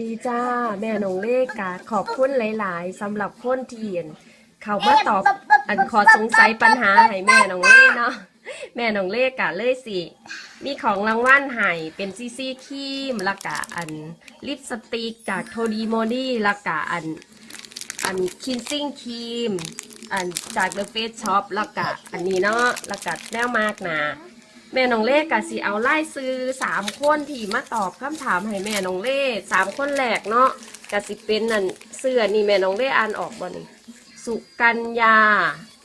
ดีจ้า แม่น้องเลขกาขอบคุณหลาย ๆสำหรับคนที่เห็นเขามาตอบอันขอสงสัยปัญหาให้แม่น้องเล่เนาะแม่น้องเล่กะเลยสิมีของรางวัลให้เป็นซีซีครีมแล้วกะอันลิปสติกจากโทดีโมดี้แล้วกะอันอันคินซิ่งครีมอันจาก The Face Shop แล้วกะอันนี้เนาะแล้วกะแนวมากนะ แม่น้องเล่กะสิเอาไล่ซื้อสามคนที่มาตอบคำถามให้แม่น้องเล่สามคนแรกเนาะกะสิเป็นนั่นเสื้อนี่แม่น้องเล่อ่านออกบ่นี่สุกัญญา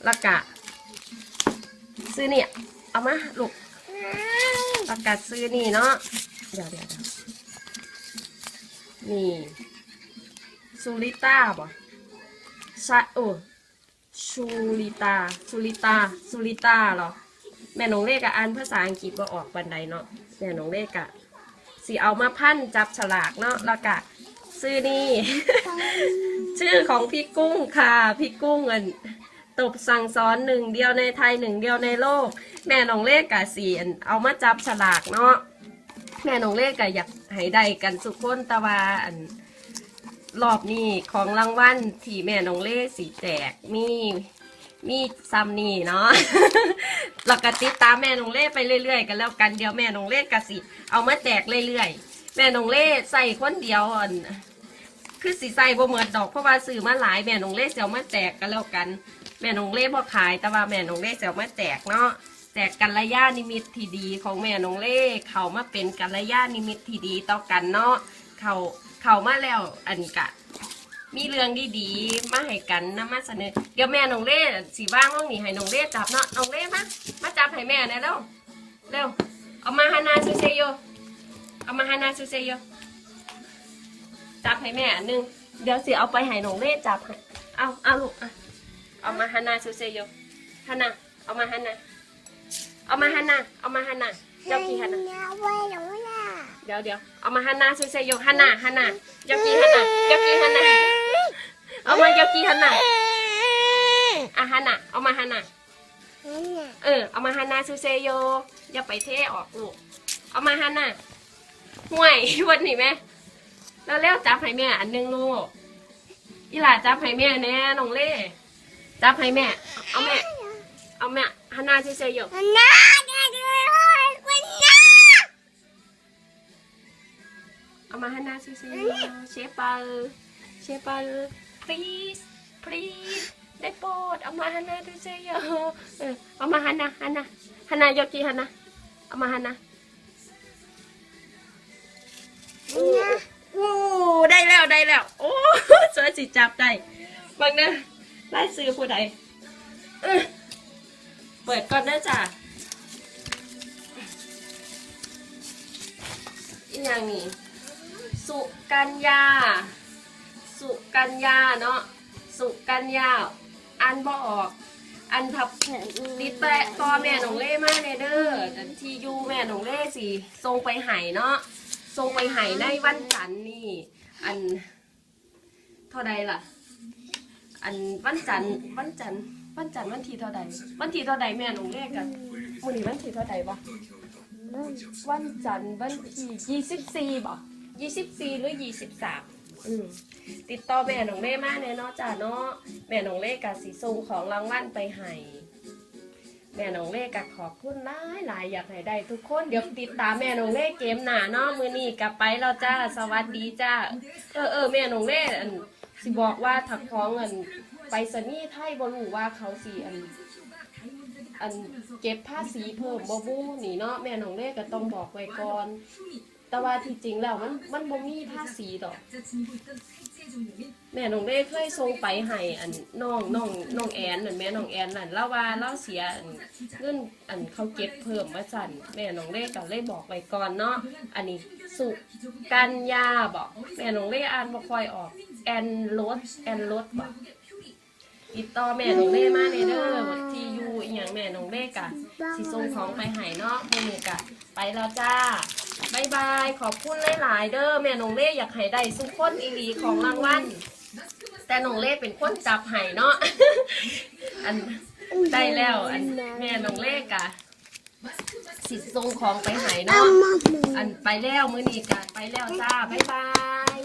ล้วกะ ซื้อเนี่ยเอามาลูกล้วกะซื้อนี่เนาะเดี๋ยวเดี๋ยวนี่ซูริต้าบ่ใช่โอ้ชูริตาซูริตาซูริตาเหรอ แม่น้องเลขอะอ่านภาษาอังกฤษว่าออกบันไดเนาะแม่น้องเลขอะสีเอามาพันจับฉลากเนาะแล้วกะซื้อนี่ ชื่อของพี่กุ้งค่ะ พี่กุ้งอันตบสั่งสอนหนึ่งเดียวในไทยหนึ่งเดียวในโลก แม่น้องเลขกะสีเอามาจับฉลากเนาะแม่น้องเลขกะอยากให้ได้กันสุกคนตะวาอันรอบนี้ของรางวัลที่แม่น้องเลขสีแจกมี มีซัมนี่เนาะเราก็ติดตามแม่นงเล่ไปเรื่อยๆ กันแล้วกันเดี๋ยวแม่นงเล่กะสิ เอามาแจกเรื่อยๆ แม่นงเล่ใส่คนเดียวอ่อนคือสิใส่บ่เหมือนดอกเพราะว่าซื้อมาหลายแม่นงเล่เสียวมาแจกกันแล้วกัน แม่นงเล่บ่ขายแต่ว่าแม่นงเล่เสียวมาแจกเนาะแจกกันระยะนิมิตที่ดีของแม่นงเล่เขามาเป็นกันระยะนิมิตที่ดีต่อกันเนาะเขาเขามาแล้วอันกะ มีเรื่องดีๆมาให้กันนะมาเสนอ เดี๋ยวแม่น้องเล่สีว่างว่างนี่ให้น้องเล่จับเนาะน้องเล่มามาจับให้แม่น่ยเร็วเร็วเอามาฮานาซูเซโยเอามาฮานาซูเซโยจับให้แม่อันหนึงเดี๋ยวสิเอาไปให้น้องเล่จับเอาเอาลูกเอามาฮานาซูเซโยฮานาเอามาฮานาเอามาฮานาเอามาฮานาเจ้ากี่ฮานาเดี๋ยวเดี๋ยวเอามาฮันาซูเซโยฮันาฮันนายากิฮันนายากิฮันนา เอามายากิฮันนาอะฮันนาเอามาฮันนาเออ เอามาฮันนาซูเซโยอย่าไปเทออกลูกเอามาฮันนาห่วยวันนี้แม่แล้วแล้วจับให้แม่อันหนึงลูกอีหล่าจับให้แม่แน่น้องเล่จับให้แม่ เอาแม่ เอาแม่ฮันนาซูเซโยเอามาให้หน้าซิซิเชฟเปอร์เชฟเปอร์ please please ได้โปรดเอามาให้หน้าดูซิเยอะเออเอามาฮันนาฮันนาฮันนายกกี่ฮันนาเอามาฮันนาโอ้ได้แล้วได้แล้ว โอ้สวยสิจับได้บางเนะได้ซื้อผู้ใดเออเปิดก่อนนะจ้ะอีกอย่างนี้ สุกัญญา สุกัญญาเนาะสุกัญญาอันบออก อันทับติดแปะต่อแม่หนองเล่มาเนเด้อแต่ที่อยูแม่หนองเล่สิทรงไปไห้เนาะทรงไปไห้ในวันจันทร์นี่ อัน เท่าใดล่ะ อันวันจันทร์วันจันทร์วันจันทร์วันที่เท่าใดวันที่เท่าใดแม่หนองเล่กันมื้อนี้วันที่เท่าใดบ่วันจันทร์วันที่ยี่สิบสี่บ่ยี่สิบสี่หรือยี่สิบสาม อืมติดต่อแม่หนองเล่มาเนี่ยเนาะจ้าเนาะแม่หนองเล่กะสีส่งของรางวัลไปให้แม่หนองเล่กะขอบคุณหลายหลายอยากให้ได้ทุกคนเดี๋ยวติดตามแม่หนองเล่เกมหนาเนาะมือนี้กลับไปแล้วจ้าสวัสดีจ้าเออเออแม่หนองเล่อันสิบอกว่าถักของอันไปสนีย์ไทยบรูว่าเขาสีอันอันเก็บภาษีเพิ่มบ่บูนี่เนาะแม่หนองเล่ก็ต้องบอกไว้ก่อน แต่ว่าที่จริงแล้วมันมันบ่มีภาษีดอก แม่น้องเล่เคยส่งไปให้อันน้องน้องน้องแอนนั่นแม่น้องแอนนั่นเล่าว่าเล่าเสียอันเงินอันเขาเก็บเพิ่มมาสั่นแม่น้องเล่ก็เลยบอกไว้ก่อนเนาะอันนี้สุกัญญาบอกแม่น้องเล่อ่านบ่ค่อยออก แอนรถแอนรถบอก ติดต่อแม่น้องเล่มาในเด้อที่อยู่อีหยังแม่น้องเล่กะสิส่งของไปให้เนาะมื้อนี้กะ ไปแล้วจ้าบายบายขอบคุณหลายๆเด้อแม่น้องเล่อยากให้ได้สุกคนอีหลีของรางวัลแต่น้องเล่เป็นคนจับให้เนาะอันได้แล้วอันแม่น้องเล่กะสิส่งของไปให้เนาะ อันไปแล้วมื้อนี้กะไปแล้วจ้าบายบาย